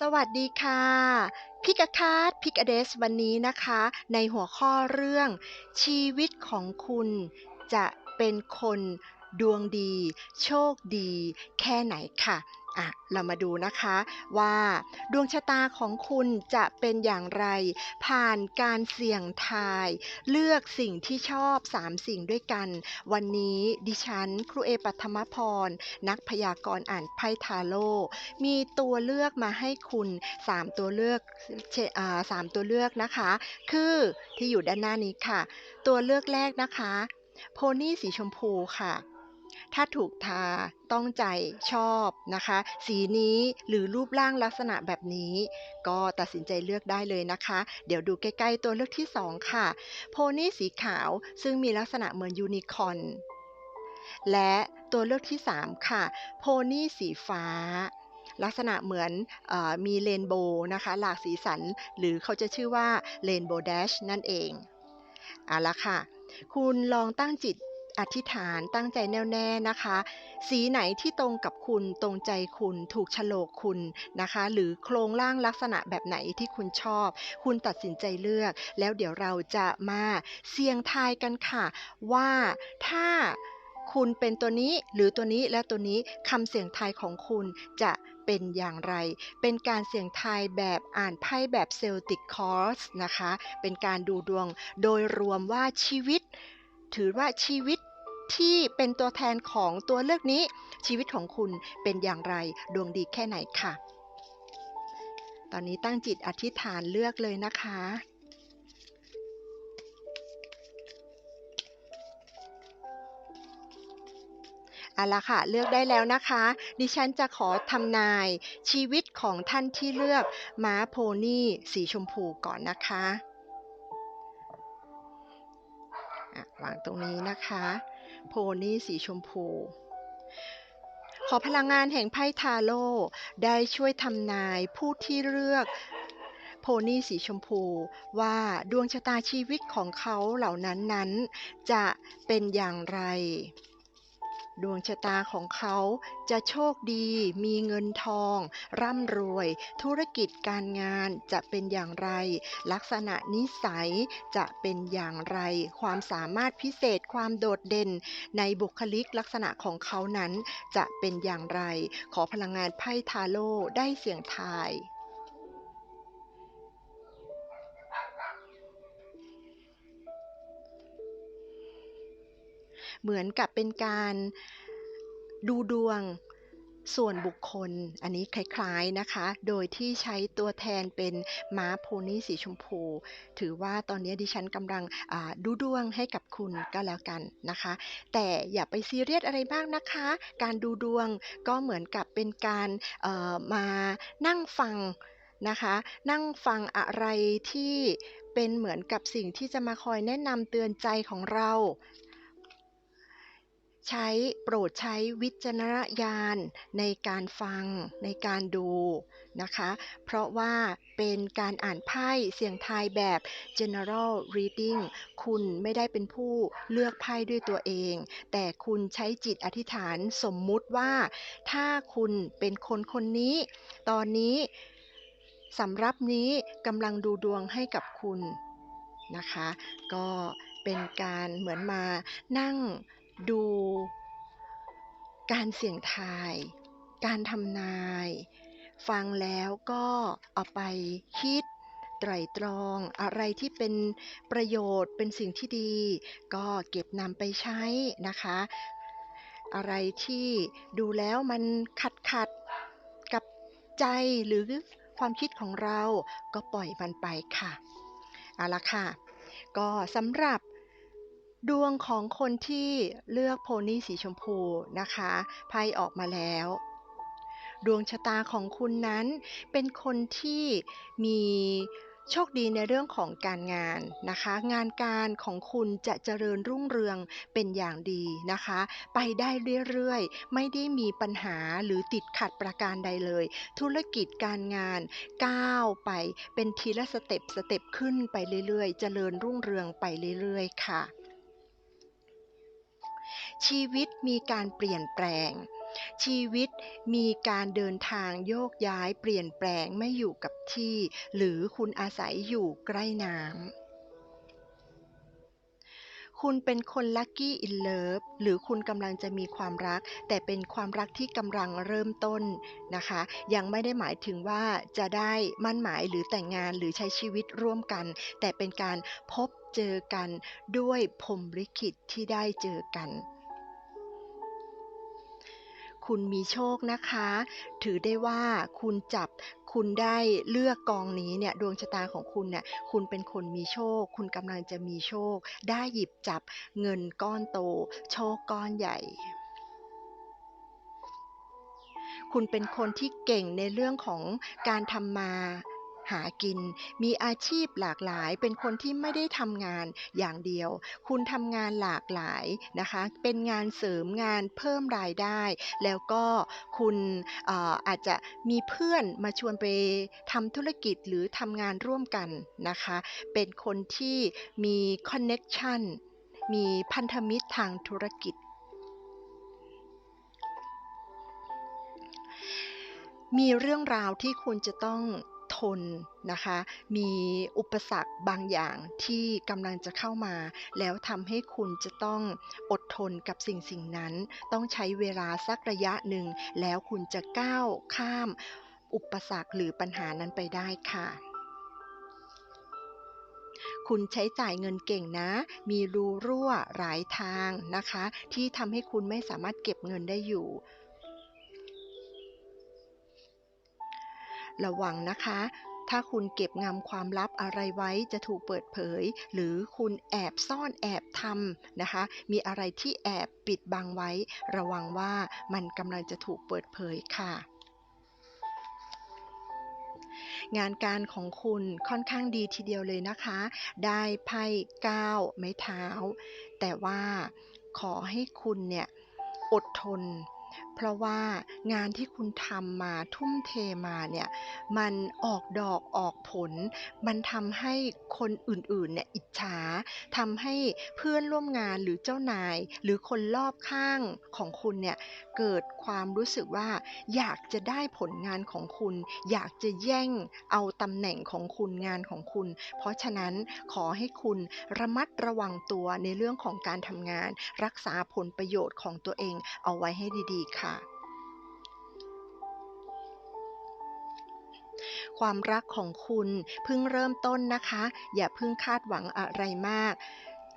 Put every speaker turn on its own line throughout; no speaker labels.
สวัสดีค่ะ พิกคาดพิก a เดสวันนี้นะคะ ในหัวข้อเรื่อง ชีวิตของคุณจะเป็นคนดวงดี โชคดี แค่ไหนค่ะ อะเรามาดูนะคะว่าดวงชะตาของคุณจะเป็นอย่างไร ผ่านการเสี่ยงทาย เลือกสิ่งที่ชอบ 3 สิ่งด้วยกัน วันนี้ดิฉัน ครูเอปัทมพร นักพยากรณ์อ่านไพ่ทาโร่มีตัวเลือกมาให้คุณ 3 ตัวเลือกสามตัวเลือกนะคะ คือที่อยู่ด้านหน้านี้ค่ะ ตัวเลือกแรกนะคะ โพนี่สีชมพูค่ะ ถ้าถูกทาต้องใจชอบนะคะ สีนี้หรือรูปร่างลักษณะแบบนี้ ก็ตัดสินใจเลือกได้เลยนะคะ เดี๋ยวดูใกล้ๆตัวเลือกที่ 2 ค่ะ โพนี่สีขาวซึ่งมีลักษณะเหมือนยูนิคอร์นและตัวเลือกที่ 3 ค่ะ โพนี่สีฟ้าลักษณะเหมือนอมีเรนโบว์นะคะ หลากสีสัน หรือเขาจะชื่อว่าเรนโบว์แดชนั่นเองเอาละค่ะ คุณลองตั้งจิต อธิษฐานตั้งใจแน่วแน่นะคะ สีไหนที่ตรงกับคุณตรงใจคุณถูกฉลกคุณนะคะ หรือโครงร่างลักษณะแบบไหนที่คุณชอบ คุณตัดสินใจเลือก แล้วเดี๋ยวเราจะมาเสี่ยงทายกันค่ะ ว่าถ้าคุณเป็นตัวนี้หรือตัวนี้และตัวนี้คำเสี่ยงทายของคุณจะเป็นอย่างไร เป็นการเสี่ยงทายแบบอ่านไพ่แบบเซลติกคอร์สนะคะ เป็นการดูดวงโดยรวมว่าชีวิต ถือว่าชีวิตที่เป็นตัวแทนของตัวเลือกนี้ ชีวิตของคุณเป็นอย่างไรดวงดีแค่ไหนค่ะ ตอนนี้ตั้งจิตอธิษฐานเลือกเลยนะคะเอาละค่ะ เลือกได้แล้วนะคะ ดิฉันจะขอทำนายชีวิตของท่านที่เลือกม้าโพนี่สีชมพูก่อนนะคะ วางตรงนี้นะคะ โพนี่สีชมพู ขอพลังงานแห่งไพ่ทาโร่ได้ช่วยทำนายผู้ที่เลือกโพนี่สีชมพูว่าดวงชะตาชีวิตของเขาเหล่านั้นนั้น จะเป็นอย่างไร ดวงชะตาของเขาจะโชคดี มีเงินทอง ร่ำรวย ธุรกิจการงานจะเป็นอย่างไร ลักษณะนิสัยจะเป็นอย่างไร ความสามารถพิเศษความโดดเด่น ในบุคลิกลักษณะของเขานั้นจะเป็นอย่างไร ขอพลังงานไพ่ทาโร่ได้เสียงทาย เหมือนกับเป็นการดูดวงส่วนบุคคล อันนี้คล้ายๆนะคะ โดยที่ใช้ตัวแทนเป็นม้าโพนี่สีชมพู ถือว่าตอนนี้ดิฉันกำลังดูดวงให้กับคุณก็แล้วกันนะคะ แต่อย่าไปซีเรียสอะไรบ้างนะคะ การดูดวงก็เหมือนกับเป็นการมานั่งฟังนะคะ นั่งฟังอะไรที่เป็นเหมือนกับสิ่งที่จะมาคอยแนะนำเตือนใจของเรา ใช้โปรดใช้วิจารณญาณในการฟังในการดูนะคะ เพราะว่าเป็นการอ่านไพ่เสียงทายแบบ general reading คุณไม่ได้เป็นผู้เลือกไพ่ด้วยตัวเอง แต่คุณใช้จิตอธิษฐานสมมุติว่า ถ้าคุณเป็นคนคนนี้ ตอนนี้สำรับนี้กำลังดูดวงให้กับคุณนะคะ ก็เป็นการเหมือนมานั่ง ดูการเสี่ยงทาย การทำนาย ฟังแล้วก็เอาไปคิดไตรตรองอะไรที่เป็นประโยชน์เป็นสิ่งที่ดี ก็เก็บนำไปใช้นะคะ อะไรที่ดูแล้วมันขัดขัดกับใจหรือความคิดของเราก็ปล่อยมันไปค่ะเอาละค่ะ ก็สำหรับ ดวงของคนที่เลือกโพนี่สีชมพูนะคะไพ่ออกมาแล้ว ดวงชะตาของคุณนั้นเป็นคนที่มีโชคดีในเรื่องของการงานนะคะ งานการของคุณจะเจริญรุ่งเรืองเป็นอย่างดีนะคะ ไปได้เรื่อยๆ ไม่ได้มีปัญหาหรือติดขัดประการใดเลย ธุรกิจการงานก้าวไปเป็นทีละสเต็ปสเต็ปขึ้นไปเรื่อยๆ เจริญรุ่งเรืองไปเรื่อยๆ ค่ะ ชีวิตมีการเปลี่ยนแปลง ชีวิตมีการเดินทางโยกย้ายเปลี่ยนแปลงไม่อยู่กับที่ หรือคุณอาศัยอยู่ใกล้น้ำคุณเป็นคน Lucky in Love หรือคุณกำลังจะมีความรัก แต่เป็นความรักที่กำลังเริ่มต้นนะคะ ยังไม่ได้หมายถึงว่าจะได้มั่นหมายหรือแต่งงานหรือใช้ชีวิตร่วมกัน แต่เป็นการพบเจอกันด้วยพรมลิขิตที่ได้เจอกัน คุณมีโชคนะคะ ถือได้ว่าคุณจับคุณได้เลือกกองนี้เนี่ยดวงชะตาของคุณเนี่ยคุณเป็นคนมีโชค คุณกำลังจะมีโชค ได้หยิบจับเงินก้อนโต โชคก้อนใหญ่คุณเป็นคนที่เก่งในเรื่องของการทำมา หากิน มีอาชีพหลากหลาย เป็นคนที่ไม่ได้ทำงานอย่างเดียว คุณทำงานหลากหลายนะคะ เป็นงานเสริมงานเพิ่มรายได้ แล้วก็คุณอ่ออาจจะมีเพื่อนมาชวนไปทำธุรกิจหรือทำงานร่วมกันนะคะ เป็นคนที่มีคอนเน็กชันมีพันธมิตรทางธุรกิจมีเรื่องราวที่คุณจะต้อง ทนนะคะ มีอุปสรรคบางอย่างที่กำลังจะเข้ามา แล้วทำให้คุณจะต้องอดทนกับสิ่งสิ่งนั้น ต้องใช้เวลาสักระยะหนึ่ง แล้วคุณจะก้าวข้าม อุปสรรคหรือปัญหานั้นไปได้ค่ะคุณใช้จ่ายเงินเก่งนะ มีรูรั่วหลายทางนะคะ ที่ทำให้คุณไม่สามารถเก็บเงินได้อยู่ ระวังนะคะ ถ้าคุณเก็บงำความลับอะไรไว้จะถูกเปิดเผย หรือคุณแอบซ่อนแอบทำนะคะ มีอะไรที่แอบปิดบังไว้ ระวังว่ามันกำลังจะถูกเปิดเผยค่ะงานการของคุณค่อนข้างดีทีเดียวเลยนะคะ ได้ไพ่9ไม้เท้า แต่ว่าขอให้คุณเนี่ยอดทน เพราะว่างานที่คุณทำมาทุ่มเทมาเนี่ยมันออกดอกออกผล มันทำให้คนอื่นๆเนี่ยอิจฉาทำให้เพื่อนร่วมงานหรือเจ้านาย หรือคนรอบข้างของคุณเนี่ยเกิดความรู้สึกว่า อยากจะได้ผลงานของคุณ อยากจะแย่งเอาตำแหน่งของคุณงานของคุณ เพราะฉะนั้นขอให้คุณระมัดระวังตัวในเรื่องของการทำงาน รักษาผลประโยชน์ของตัวเองเอาไว้ให้ดีๆค่ะความรักของคุณเพิ่งเริ่มต้นนะคะ อย่าเพิ่งคาดหวังอะไรมาก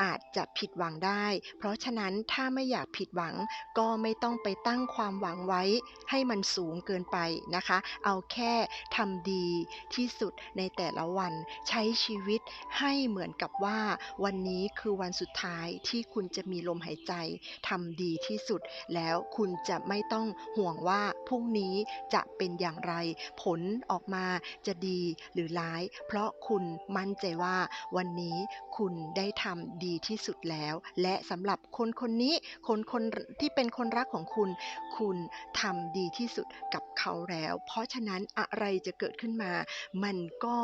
อาจจะผิดหวังได้ เพราะฉะนั้นถ้าไม่อยากผิดหวังก็ไม่ต้องไปตั้งความหวังไว้ ให้มันสูงเกินไปนะคะ เอาแค่ทำดีที่สุดในแต่ละวันใช้ชีวิตให้เหมือนกับว่าวันนี้คือวันสุดท้ายที่คุณจะมีลมหายใจทำดีที่สุด แล้วคุณจะไม่ต้องห่วงว่าพรุ่งนี้จะเป็นอย่างไร ผลออกมาจะดีหรือร้าย เพราะคุณมั่นใจว่าวันนี้คุณได้ทำดีีที่สุดแล้ว และสำหรับคนคนนี้คนคนที่เป็นคนรักของคุณ คุณทำดีที่สุดกับเขาแล้ว เพราะฉะนั้นอะไรจะเกิดขึ้นมา มันก็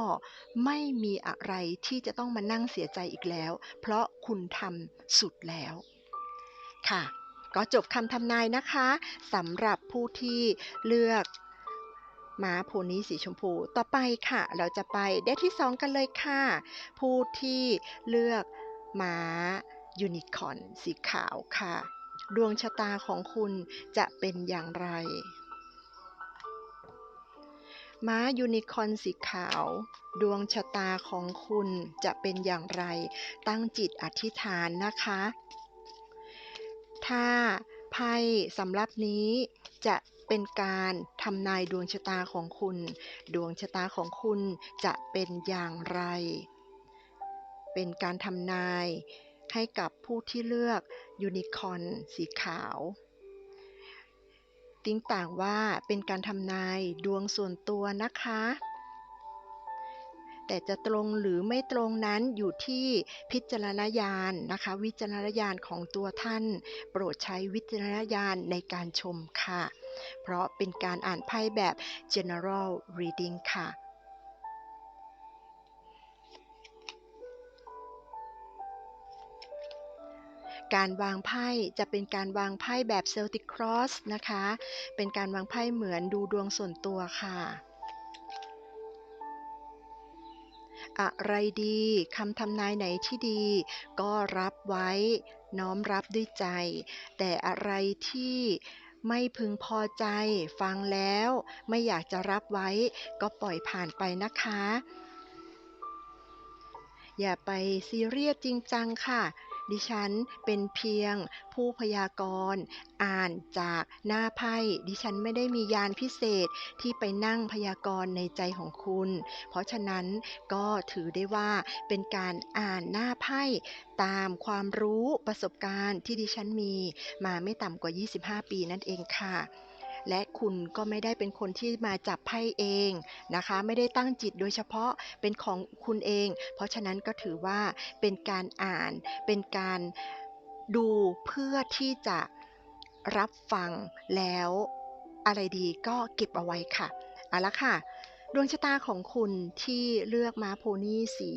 ไม่มีอะไรที่จะต้องมานั่งเสียใจอีกแล้ว เพราะคุณทำสุดแล้ว ค่ะ ก็จบคำทำนายนะคะสำหรับผู้ที่เลือกม้าโพนี้สีชมพู ต่อไปค่ะ เราจะไปเดทที่ 2 กันเลยค่ะ ผู้ที่เลือก ม้า ยูนิคอร์นสีขาวค่ะ ดวงชะตาของคุณจะเป็นอย่างไร ม้ายูนิคอร์นสีขาว ดวงชะตาของคุณจะเป็นอย่างไร ตั้งจิตอธิษฐานนะคะ ถ้าไพ่สำรับนี้จะเป็นการทำนายดวงชะตาของคุณ ดวงชะตาของคุณจะเป็นอย่างไร เป็นการทำนายให้กับผู้ที่เลือกยูนิคอนสีขาว ติ้งต่างว่าเป็นการทำนายดวงส่วนตัวนะคะ แต่จะตรงหรือไม่ตรงนั้นอยู่ที่พิจารณญาณนะคะ วิจารณญาณของตัวท่าน โปรดใช้วิจารณญาณในการชมค่ะ เพราะเป็นการอ่านไพ่แบบ general reading ค่ะ การวางไพ่จะเป็นการวางไพ่แบบ Celtic Cross นะคะ เป็นการวางไพ่เหมือนดูดวงส่วนตัวค่ะอะไรดีคำทำนายไหนที่ดี ก็รับไว้น้อมรับด้วยใจ แต่อะไรที่ไม่พึงพอใจ ฟังแล้ว ไม่อยากจะรับไว้ ก็ปล่อยผ่านไปนะคะ อย่าไปซีเรียสจริงจังค่ะ ดิฉันเป็นเพียงผู้พยากรณ์ อ่านจากหน้าไพ่ ดิฉันไม่ได้มียานพิเศษที่ไปนั่งพยากรณ์ในใจของคุณ เพราะฉะนั้นก็ถือได้ว่าเป็นการอ่านหน้าไพ่ตามความรู้ประสบการณ์ที่ดิฉันมีมาไม่ต่ำกว่า 25 ปีนั่นเองค่ะ และคุณก็ไม่ได้เป็นคนที่มาจับไพ่เองนะคะ ไม่ได้ตั้งจิตโดยเฉพาะเป็นของคุณเอง เพราะฉะนั้นก็ถือว่าเป็นการอ่านเป็นการดูเพื่อที่จะรับฟังแล้วอะไรดีก็เก็บเอาไว้ค่ะ เอาละค่ะ ดวงชะตาของคุณที่เลือกม้าโพนี่สี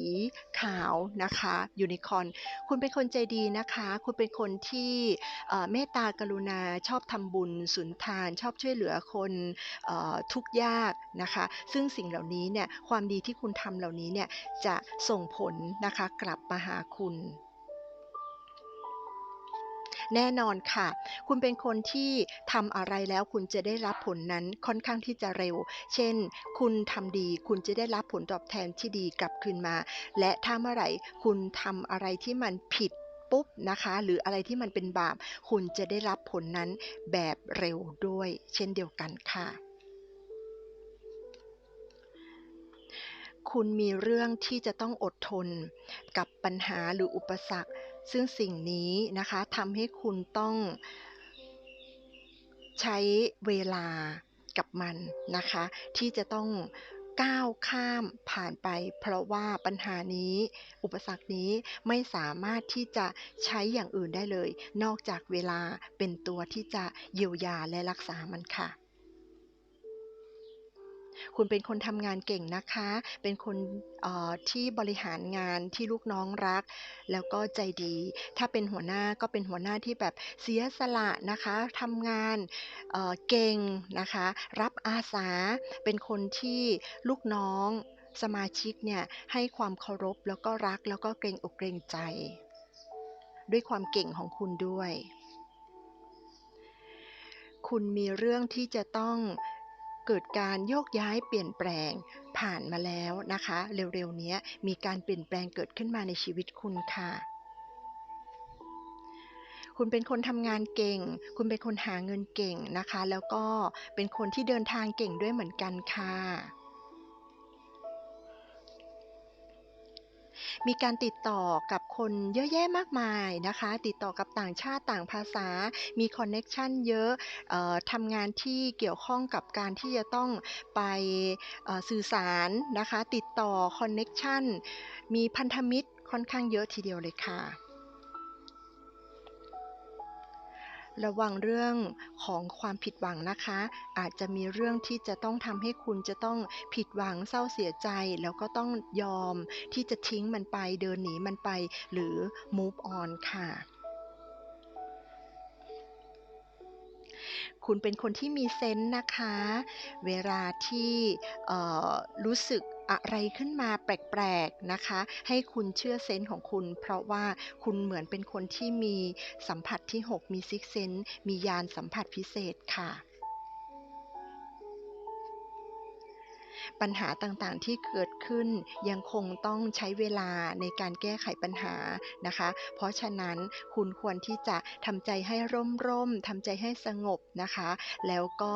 ขาวนะคะยูนิคอร์นคุณเป็นคนใจดีนะคะ คุณเป็นคนที่เมตตากรุณาชอบทำบุญสุนทาน ชอบช่วยเหลือคนอทุกข์ยากนะคะ ซึ่งสิ่งเหล่านี้เนี่ยความดีที่คุณทำเหล่านี้เนี่ยจะส่งผลนะคะกลับมาหาคุณ แน่นอนค่ะ คุณเป็นคนที่ทำอะไรแล้วคุณจะได้รับผลนั้นค่อนข้างที่จะเร็ว เช่น คุณทำดี คุณจะได้รับผลตอบแทนที่ดีกลับคืนมา และถ้าเมื่อไหร่คุณทำอะไรที่มันผิดปุ๊บนะคะหรืออะไรที่มันเป็นบาป คุณจะได้รับผลนั้นแบบเร็วด้วย เช่นเดียวกันค่ะ คุณมีเรื่องที่จะต้องอดทน กับปัญหาหรืออุปสรรค ซึ่งสิ่งนี้นะคะทำให้คุณต้องใช้เวลากับมันนะคะ ที่จะต้องก้าวข้ามผ่านไป เพราะว่าปัญหานี้ อุปสรรคนี้ไม่สามารถที่จะใช้อย่างอื่นได้เลย นอกจากเวลาเป็นตัวที่จะเยียวยาและรักษามันค่ะ คุณเป็นคนทำงานเก่งนะคะ เป็นคนที่บริหารงานที่ลูกน้องรัก แล้วก็ใจดี ถ้าเป็นหัวหน้าก็เป็นหัวหน้าที่แบบเสียสละนะคะทำงานเเก่งนะคะ รับอาสา เป็นคนที่ลูกน้องสมาชิกเนี่ยให้ความเคารพแล้วก็รักแล้วก็เกรงอกเกรงใจ ด้วยความเก่งของคุณด้วย คุณมีเรื่องที่จะต้อง เกิดการโยกย้ายเปลี่ยนแปลงผ่านมาแล้วนะคะ เร็วๆนี้มีการเปลี่ยนแปลงเกิดขึ้นมาในชีวิตคุณค่ะคุณเป็นคนทำงานเก่ง คุณเป็นคนหาเงินเก่งนะคะ แล้วก็เป็นคนที่เดินทางเก่งด้วยเหมือนกันค่ะ มีการติดต่อกับคนเยอะแยะมากมายนะคะ ติดต่อกับต่างชาติต่างภาษา มีคอนเน็กชันเยอะออทำงานที่เกี่ยวข้องกับการที่จะต้องไปสื่อสารนะคะ ติดต่อคอนเน็กชันมีพันธมิตรค่อนข้างเยอะทีเดียวเลยค่ะ ระวังเรื่องของความผิดหวังนะคะ อาจจะมีเรื่องที่จะต้องทำให้คุณจะต้องผิดหวังเศร้าเสียใจ แล้วก็ต้องยอมที่จะทิ้งมันไปเดินหนีมันไป หรือ move on ค่ะคุณเป็นคนที่มีเซนส์นะคะ เวลาที่รู้สึก อะไรขึ้นมาแปลกๆนะคะ ให้คุณเชื่อเซนส์ของคุณ เพราะว่าคุณเหมือนเป็นคนที่มีสัมผัสที่ 6 มีซิกเซนส์มียานสัมผัสพิเศษค่ะ ปัญหาต่างๆที่เกิดขึ้นยังคงต้องใช้เวลาในการแก้ไขปัญหานะคะ เพราะฉะนั้นคุณควรที่จะทำใจให้ร่มๆทำใจให้สงบนะคะ แล้วก็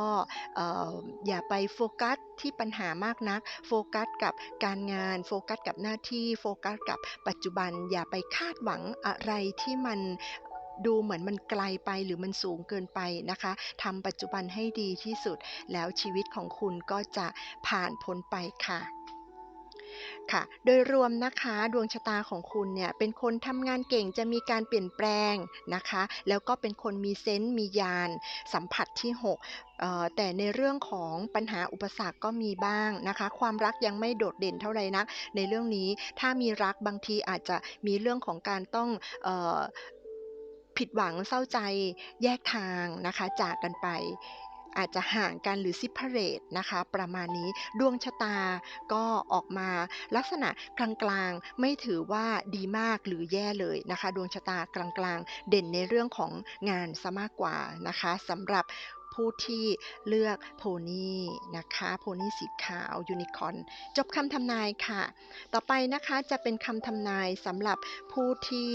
เอ่ออย่าไปโฟกัสที่ปัญหามากนัก โฟกัสกับการงาน โฟกัสกับหน้าที่ โฟกัสกับปัจจุบัน อย่าไปคาดหวังอะไรที่มัน ดูเหมือนมันไกลไปหรือมันสูงเกินไปนะคะทำปัจจุบันให้ดีที่สุด แล้วชีวิตของคุณก็จะผ่านพ้นไปค่ะค่ะ โดยรวมนะคะดวงชะตาของคุณเนี่ยเป็นคนทำงานเก่งจะมีการเปลี่ยนแปลงนะคะ แล้วก็เป็นคนมีเซนส์มีญาณสัมผัสที่6เอ่อแต่ในเรื่องของปัญหาอุปสรรคก็มีบ้างนะคะ ความรักยังไม่โดดเด่นเท่าไหร่นักในเรื่องนี้ถ้ามีรักบางทีอาจจะมีเรื่องของการต้องออ ผิดหวังเศร้าใจแยกทางนะคะจากกันไปอาจจะห่างกันหรือ separate นะคะประมาณนี้ดวงชะตาก็ออกมาลักษณะกลางๆ ไม่ถือว่าดีมากหรือแย่เลยนะคะ ดวงชะตากลางๆ เด่นในเรื่องของงานซะมากกว่านะคะสำหรับผู้ที่เลือกโพนี่นะคะโพนี่สีขาวยูนิคอร์นจบคำทำนายค่ะ ต่อไปนะคะจะเป็นคำทำนายสำหรับผู้ที่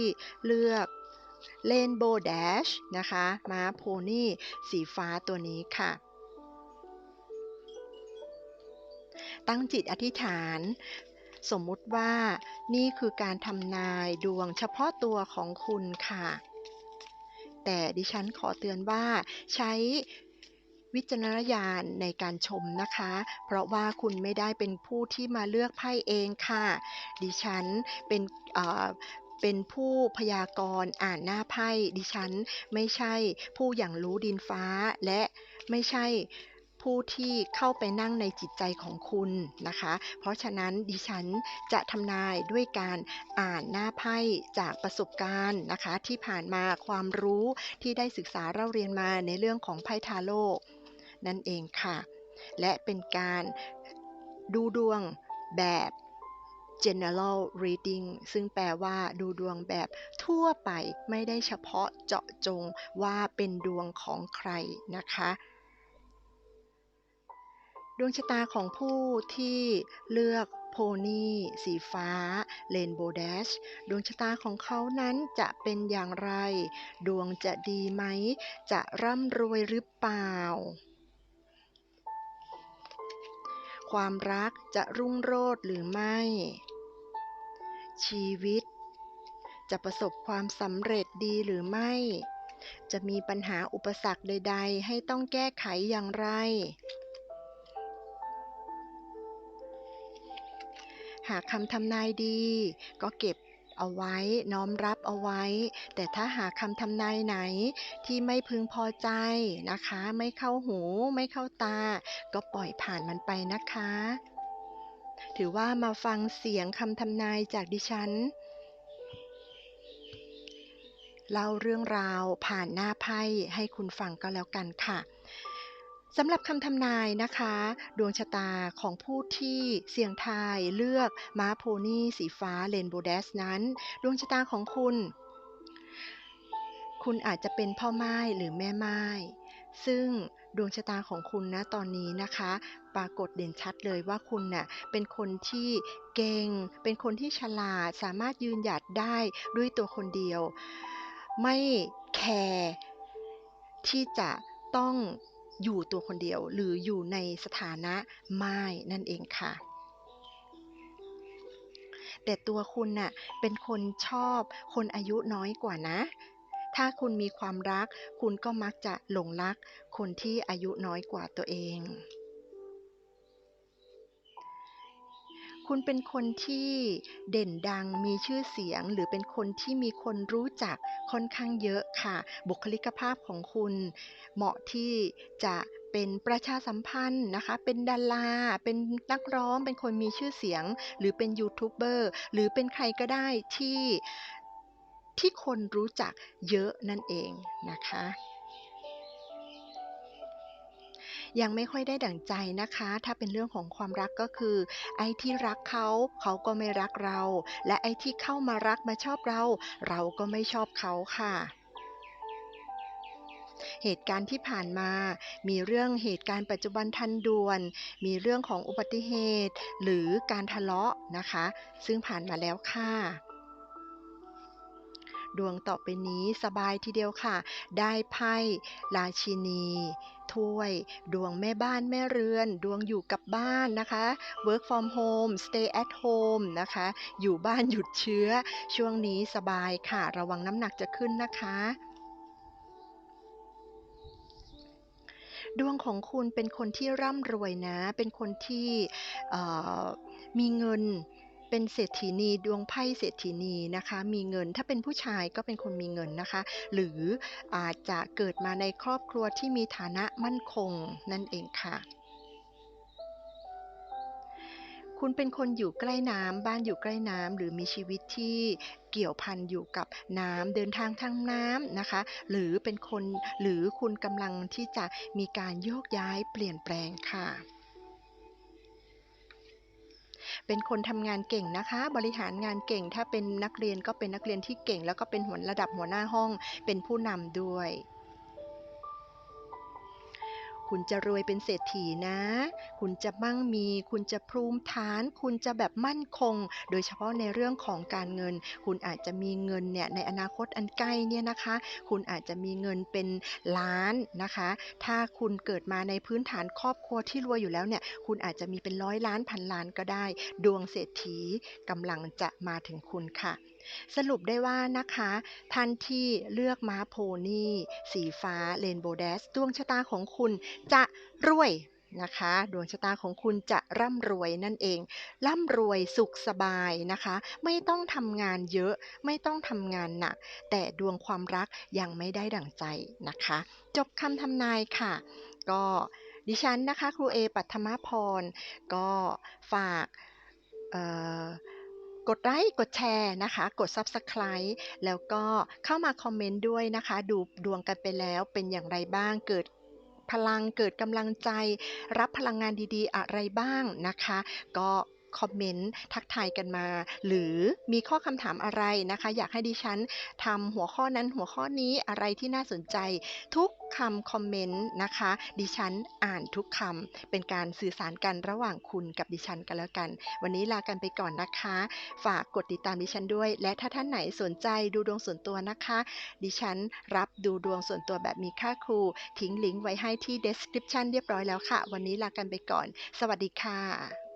เลือก เลนโบว์แดชนะคะม้าโพนี่สีฟ้าตัวนี้ค่ะ ตั้งจิตอธิษฐานสมมุติว่านี่คือการทำนายดวงเฉพาะตัวของคุณค่ะ แต่ดิฉันขอเตือนว่าใช้วิจารณญาณในการชมนะคะ เพราะว่าคุณไม่ได้เป็นผู้ที่มาเลือกไพ่เองค่ะ ดิฉันเป็น เป็นผู้พยากรณ์อ่านหน้าไพ่ดิฉัน ไม่ใช่ผู้อย่างรู้ดินฟ้าและไม่ใช่ผู้ที่เข้าไปนั่งในจิตใจของคุณนะคะ เพราะฉะนั้นดิฉันจะทำนายด้วยการอ่านหน้าไพ่จากประสบการณ์นะคะ ที่ผ่านมาความรู้ที่ได้ศึกษาเล่าเรียนมาในเรื่องของไพ่ทาโร่นั่นเองค่ะ และเป็นการดูดวงแบบ general reading ซึ่งแปลว่าดูดวงแบบทั่วไปไม่ได้เฉพาะเจาะจงว่าเป็นดวงของใครนะคะดวงชะตาของผู้ที่เลือกโพนี่สีฟ้าเลนโบว์ดชดวงชะตาของเขานั้นจะเป็นอย่างไร ดวงจะดีไหม จะร่ำรวยหรือเปล่า ความรักจะรุ่งโรจน์หรือไม่ ชีวิต จะประสบความสำเร็จดีหรือไม่ จะมีปัญหาอุปสรรคใด ๆ ให้ต้องแก้ไขอย่างไร หากคำทำนายดีก็เก็บเอาไว้น้อมรับเอาไว้ แต่ถ้าหากคำทำนายไหนที่ไม่พึงพอใจนะคะ ไม่เข้าหู ไม่เข้าตา ก็ปล่อยผ่านมันไปนะคะ ถือว่ามาฟังเสียงคำทำนายจากดิฉัน เล่าเรื่องราวผ่านหน้าไพ่ให้คุณฟังก็แล้วกันค่ะสำหรับคำทำนายนะคะ ดวงชะตาของผู้ที่เสี่ยงทายเลือกม้าโพนี่สีฟ้าเลนโบเดสนั้น ดวงชะตาของคุณ คุณอาจจะเป็นพ่อไม้หรือแม่ไม้ ซึ่งดวงชะตาของคุณนะตอนนี้นะคะ ปรากฏเด่นชัดเลยว่าคุณน่ะเป็นคนที่เก่ง เป็นคนที่ฉลาด สามารถยืนหยัดได้ด้วยตัวคนเดียว ไม่แคร์ที่จะต้องอยู่ตัวคนเดียว หรืออยู่ในสถานะไม่นั่นเองค่ะแต่ตัวคุณน่ะเป็นคนชอบคนอายุน้อยกว่านะ ถ้าคุณมีความรัก คุณก็มักจะหลงรัก คนที่อายุน้อยกว่าตัวเอง คุณเป็นคนที่เด่นดังมีชื่อเสียง หรือเป็นคนที่มีคนรู้จักค่อนข้างเยอะค่ะ บุคลิกภาพของคุณเหมาะที่จะเป็นประชาสัมพันธ์นะคะ เป็นดารา เป็นนักร้อง เป็นคนมีชื่อเสียง หรือเป็นยูทูบเบอร์ หรือเป็นใครก็ได้ที่ ที่คนรู้จักเยอะนั่นเองนะคะ ยังไม่ค่อยได้ดั่งใจนะคะ ถ้าเป็นเรื่องของความรักก็คือ ไอ้ที่รักเขาเขาก็ไม่รักเรา และไอ้ที่เข้ามารักมาชอบเรา เราก็ไม่ชอบเขาค่ะเหตุการณ์ที่ผ่านมา มีเรื่องเหตุการณ์ปัจจุบันทันด่วน มีเรื่องของอุบัติเหตุ หรือการทะเลาะนะคะ ซึ่งผ่านมาแล้วค่ะ ดวงต่อไปนี้สบายทีเดียวค่ะ ได้ไพ่ราชินี ถ้วย ดวงแม่บ้านแม่เรือน ดวงอยู่กับบ้านนะคะ work from home stay at home นะคะ อยู่บ้านหยุดเชื้อ ช่วงนี้สบายค่ะ ระวังน้ำหนักจะขึ้นนะคะดวงของคุณเป็นคนที่ร่ำรวยนะ เป็นคนที่มีเงิน เป็นเศรษฐีนีดวงไพ่เศรษฐีนีนะคะ มีเงินถ้าเป็นผู้ชายก็เป็นคนมีเงินนะคะ หรืออาจจะเกิดมาในครอบครัวที่มีฐานะมั่นคงนั่นเองค่ะ คุณเป็นคนอยู่ใกล้น้ำบ้านอยู่ใกล้น้ำหรือมีชีวิตที่เกี่ยวพันอยู่กับน้ำเดินทางทางน้ำนะคะ หรือเป็นคนหรือคุณกำลังที่จะมีการโยกย้ายเปลี่ยนแปลงค่ะ เป็นคนทำงานเก่งนะคะ บริหารงานเก่ง ถ้าเป็นนักเรียนก็เป็นนักเรียนที่เก่ง แล้วก็เป็นหัวระดับหัวหน้าห้อง เป็นผู้นำด้วย คุณจะรวยเป็นเศรษฐีนะ คุณจะมั่งมี คุณจะภูมิฐาน คุณจะแบบมั่นคง โดยเฉพาะในเรื่องของการเงิน คุณอาจจะมีเงินเนี่ยในอนาคตอันใกล้เนี่ยนะคะ คุณอาจจะมีเงินเป็นล้านนะคะ ถ้าคุณเกิดมาในพื้นฐานครอบครัวที่รวยอยู่แล้วเนี่ย คุณอาจจะมีเป็นร้อยล้านพันล้านก็ได้ ดวงเศรษฐีกำลังจะมาถึงคุณค่ะ สรุปได้ว่านะคะ ท่านที่เลือกม้าโพนี่สีฟ้า Rainbow Dash ดวงชะตาของคุณจะรวยนะคะ ดวงชะตาของคุณจะร่ำรวยนั่นเอง ร่ำรวยสุขสบายนะคะ ไม่ต้องทำงานเยอะ ไม่ต้องทำงานหนัก แต่ดวงความรักยังไม่ได้ดั่งใจนะคะ จบคำทำนายค่ะ ก็ดิฉันนะคะ ครูเอปัทมพร ก็ฝากเอ่อ กดไลค์กดแชร์นะคะ กด Subscribe แล้วก็เข้ามาคอมเมนต์ด้วยนะคะ ดูดวงกันไปแล้วเป็นอย่างไรบ้างเกิดพลังเกิดกำลังใจ รับพลังงานดีๆ อะไรบ้างนะคะ ก็ คอมเมนต์ทักทายกันมา หรือมีข้อคำถามอะไรนะคะ อยากให้ดิฉันทำหัวข้อนั้นหัวข้อนี้อะไรที่น่าสนใจ ทุกคำคอมเมนต์นะคะ ดิฉันอ่านทุกคำเป็นการสื่อสารกันระหว่างคุณกับดิฉันกันแล้วกัน วันนี้ลากันไปก่อนนะคะ ฝากกดติดตามดิฉันด้วย และถ้าท่านไหนสนใจดูดวงส่วนตัวนะคะ ดิฉันรับดูดวงส่วนตัวแบบมีค่าครู ทิ้งลิงก์ไว้ให้ที่ description เรียบร้อยแล้วค่ะ วันนี้ลากันไปก่อน สวัสดีค่ะ